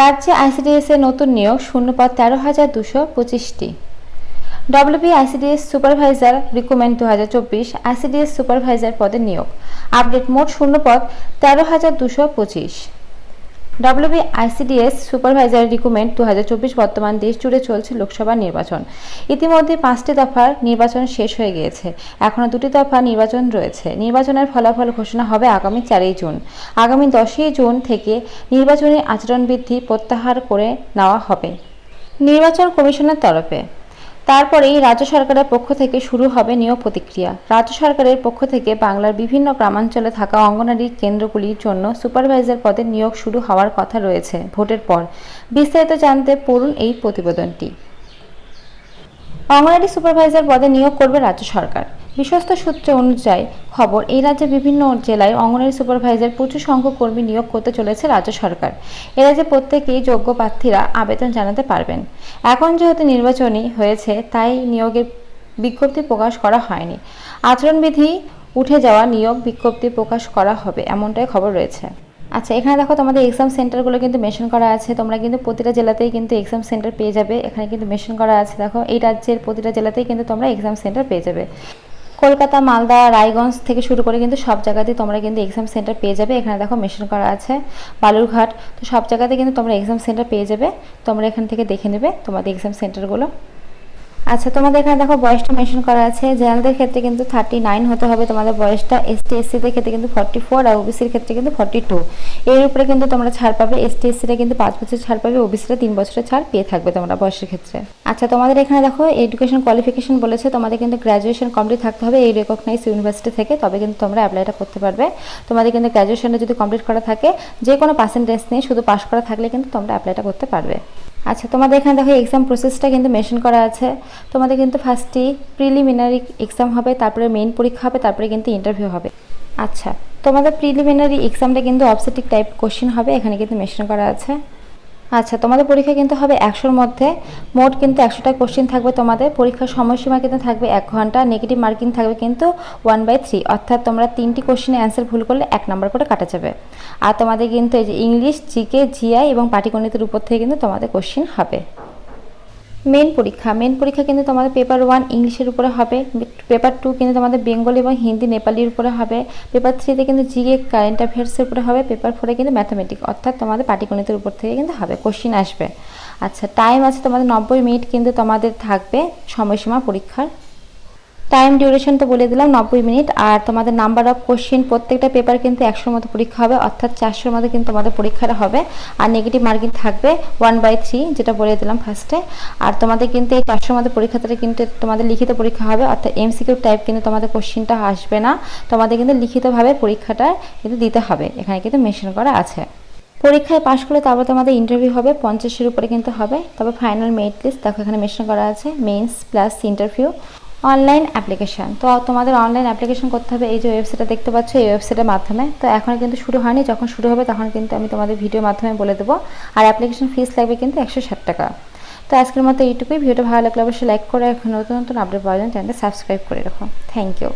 রাজ্যে আইসিডিএস এর নতুন নিয়োগ শূন্য পদ তেরো হাজার দুশো পঁচিশটি। ডব্লিউবি আইসিডিএস সুপারভাইজার রিকমেন্ড দু হাজার চব্বিশ আইসিডিএস সুপারভাইজার পদে নিয়োগ। আপডেট মোট শূন্য পদ তেরো হাজার দুশো পঁচিশ। ডব্লিউবি আইসিডিএস সুপারভাইজার রিক্রুটমেন্ট দু বর্তমান দেশ জুড়ে চলছে লোকসভা নির্বাচন। ইতিমধ্যে পাঁচটি দফার নির্বাচন শেষ হয়ে গিয়েছে। এখনও দুটি দফা নির্বাচন রয়েছে। নির্বাচনের ফলাফল ঘোষণা হবে আগামী চারই জুন। আগামী দশই জুন থেকে নির্বাচনী আচরণবিধি প্রত্যাহার করে নেওয়া হবে। নির্বাচন কমিশনের তরফে তারপরেই রাজ্য সরকারের পক্ষ থেকে শুরু হবে নিয়োগ প্রতিক্রিয়া। রাজ্য সরকারের পক্ষ থেকে বাংলার বিভিন্ন গ্রামাঞ্চলে থাকা অঙ্গনারী কেন্দ্রগুলির জন্য সুপারভাইজার পদে নিয়োগ শুরু হওয়ার কথা রয়েছে ভোটের পর। বিস্তারিত জানতে পড়ুন এই প্রতিবেদনটি। অঙ্গনারী সুপারভাইজার পদে নিয়োগ করবে রাজ্য সরকার। বিশ্বস্ত সূত্র অনুযায়ী খবর, এই রাজ্যে বিভিন্ন জেলায় অঙ্গনারী সুপারভাইজার প্রচুর সংখ্যক কর্মী নিয়োগ করতে চলেছে রাজ্য সরকার। এ রাজ্যে প্রত্যেকেই যোগ্য প্রার্থীরা আবেদন জানাতে পারবেন। এখন যেহেতু নির্বাচনী হয়েছে, তাই নিয়োগের বিজ্ঞপ্তি প্রকাশ করা হয়নি। আচরণবিধি উঠে যাওয়া নিয়োগ বিজ্ঞপ্তি প্রকাশ করা হবে, এমনটাই খবর রয়েছে। আচ্ছা এখানে দেখো তোমাদের এক্সাম সেন্টারগুলো কিন্তু মেনশন করা আছে। তোমরা কিন্তু প্রতিটা জেলাতেই কিন্তু এক্সাম সেন্টার পেয়ে যাবে। এখানে কিন্তু মেনশন করা আছে। দেখো, এই রাজ্যের প্রতিটা জেলাতেই কিন্তু তোমরা এক্সাম সেন্টার পেয়ে যাবে। কলকাতা, মালদা, রায়গঞ্জ থেকে শুরু করে কিন্তু সব জায়গাতেই তোমরা কিন্তু এক্সাম সেন্টার পেয়ে যাবে। এখানে দেখো মেশিন করা আছে, বালুরঘাট। তো সব জায়গাতে কিন্তু তোমরা এক্সাম সেন্টার পেয়ে যাবে। তোমরা এখান থেকে দেখে নেবে তোমাদের এক্সাম সেন্টারগুলো আচ্ছা তোমাদের এখানে দেখো বয়সটা মেনশন করা আছে। জেনারেলদের ক্ষেত্রে কিন্তু থার্টি নাইন হতে হবে। তোমাদের বয়সটা এসটি এসসিদের ক্ষেত্রে কিন্তু ফর্টি ফোর আর ওবিসির ক্ষেত্রে কিন্তু ফর্টি টু এর উপরে কিন্তু তোমরা ছাড় পাবে। এসটি এসসিরা কিন্তু পাঁচ বছর ছাড় পাবে। ওবিসিরা তিন বছরের ছাড় পেয়ে থাকবে তোমরা বয়সের ক্ষেত্রে। আচ্ছা তোমাদের এখানে দেখো এডুকেশন কোয়ালিফিকেশন বলেছে। তোমাদের কিন্তু গ্র্যাজুয়েশন কমপ্লিট থাকতে হবে। এই রেকগনাইজ ইউনিভার্সিটি থেকে তবে কিন্তু তোমরা অ্যাপ্লাইটা করতে পারবে। তোমাদের কিন্তু গ্র্যাজুয়েশনটা যদি কমপ্লিট করা থাকে যে কোনো পার্সেন্টেজ নিয়ে শুধু পাস করা থাকলে কিন্তু তোমরা অ্যাপ্লাইটা করতে পারবে। আচ্ছা তোমাদের এখানে দেখো এক্সাম প্রসেসটা কিন্তু মেনশন করা আছে। তোমাদের কিন্তু ফার্স্টই প্রিলিমিনারি এক্সাম হবে, তারপরে মেইন পরীক্ষা হবে, তারপরে কিন্তু ইন্টারভিউ হবে। আচ্ছা তোমাদের প্রিলিমিনারি এক্সামটা কিন্তু অবসেটিক টাইপ কোশ্চেন হবে, এখানে কিন্তু মেনশন করা আছে। আচ্ছা তোমাদের পরীক্ষা কিন্তু হবে একশোর মধ্যে। মোট কিন্তু একশোটা কোশ্চিন থাকবে তোমাদের। পরীক্ষার সময়সীমা কিন্তু থাকবে এক ঘণ্টা নেগেটিভ মার্কিং থাকবে কিন্তু ওয়ান বাই থ্রি অর্থাৎ তোমরা তিনটি কোশ্চিনে অ্যান্সার ভুল করলে এক নম্বর করে কাটা যাবে। আর তোমাদের কিন্তু এই যে ইংলিশ জিকে জিআই এবং পাটিগণিতের উপর থেকে কিন্তু তোমাদের কোশ্চিন হবে। মেন পরীক্ষা। মেন পরীক্ষা কিন্তু তোমাদের পেপার ওয়ান ইংলিশের উপরে হবে পেপার টু কিন্তু তোমাদের বেঙ্গলি এবং হিন্দি নেপালির উপরে হবে পেপার থ্রিতে কিন্তু জিকে কারেন্ট অ্যাফেয়ার্সের উপরে হবে পেপার ফোরে কিন্তু ম্যাথামেটিক অর্থাৎ তোমাদের পাটিগণিতের উপর থেকে কিন্তু হবে কোশ্চিন আসবে। আচ্ছা টাইম আছে তোমাদের নব্বই মিনিট কিন্তু তোমাদের থাকবে সময়সীমা পরীক্ষার। টাইম ডিউরেশন তো বলে দিলাম, নব্বই মিনিট। আর তোমাদের নাম্বার অফ কোশ্চেন প্রত্যেকটা পেপার কিন্তু একশোর মতো পরীক্ষা হবে, অর্থাৎ চারশোর মধ্যে কিন্তু তোমাদের পরীক্ষাটা হবে। আর নেগেটিভ মার্কিং থাকবে ওয়ান বাই থ্রি যেটা বলে দিলাম ফার্স্টে আর তোমাদের কিন্তু এই চারশোর মধ্যে পরীক্ষাটা কিন্তু তোমাদের লিখিত পরীক্ষা হবে, অর্থাৎ এমসিকিউ টাইপ কিন্তু তোমাদের কোশ্চেনটা আসবে না। তোমাদের কিন্তু লিখিতভাবে পরীক্ষাটা কিন্তু দিতে হবে, এখানে কিন্তু মেনশন করা আছে। পরীক্ষায় পাশ করলে তারপর তোমাদের ইন্টারভিউ হবে, পঞ্চাশের উপরে কিন্তু হবে। তবে ফাইনাল মেরিট লিস্ট দেখো এখানে মেনশন করা আছে mains plus interview online application তো তোমাদের অনলাইন অ্যাপ্লিকেশান করতে হবে। এই যে ওয়েবসাইটটা দেখতে পাচ্ছ, এই ওয়েবসাইটের মাধ্যমে। তো এখন কিন্তু শুরু হয়নি। যখন শুরু হবে, তখন কিন্তু আমি তোমাদের ভিডিওর মাধ্যমে বলে দেবো। আর অ্যাপ্লিকেশান ফিস লাগবে কিন্তু একশো ষাট টাকা। তো আজকের মতো এইটুকুই। ভিডিওটা ভালো লাগলে অবশ্যই লাইক করে এখন নতুন নতুন আপডেট পাওয়ার জন্য চ্যানেলটা সাবস্ক্রাইব করে রাখো। Thank you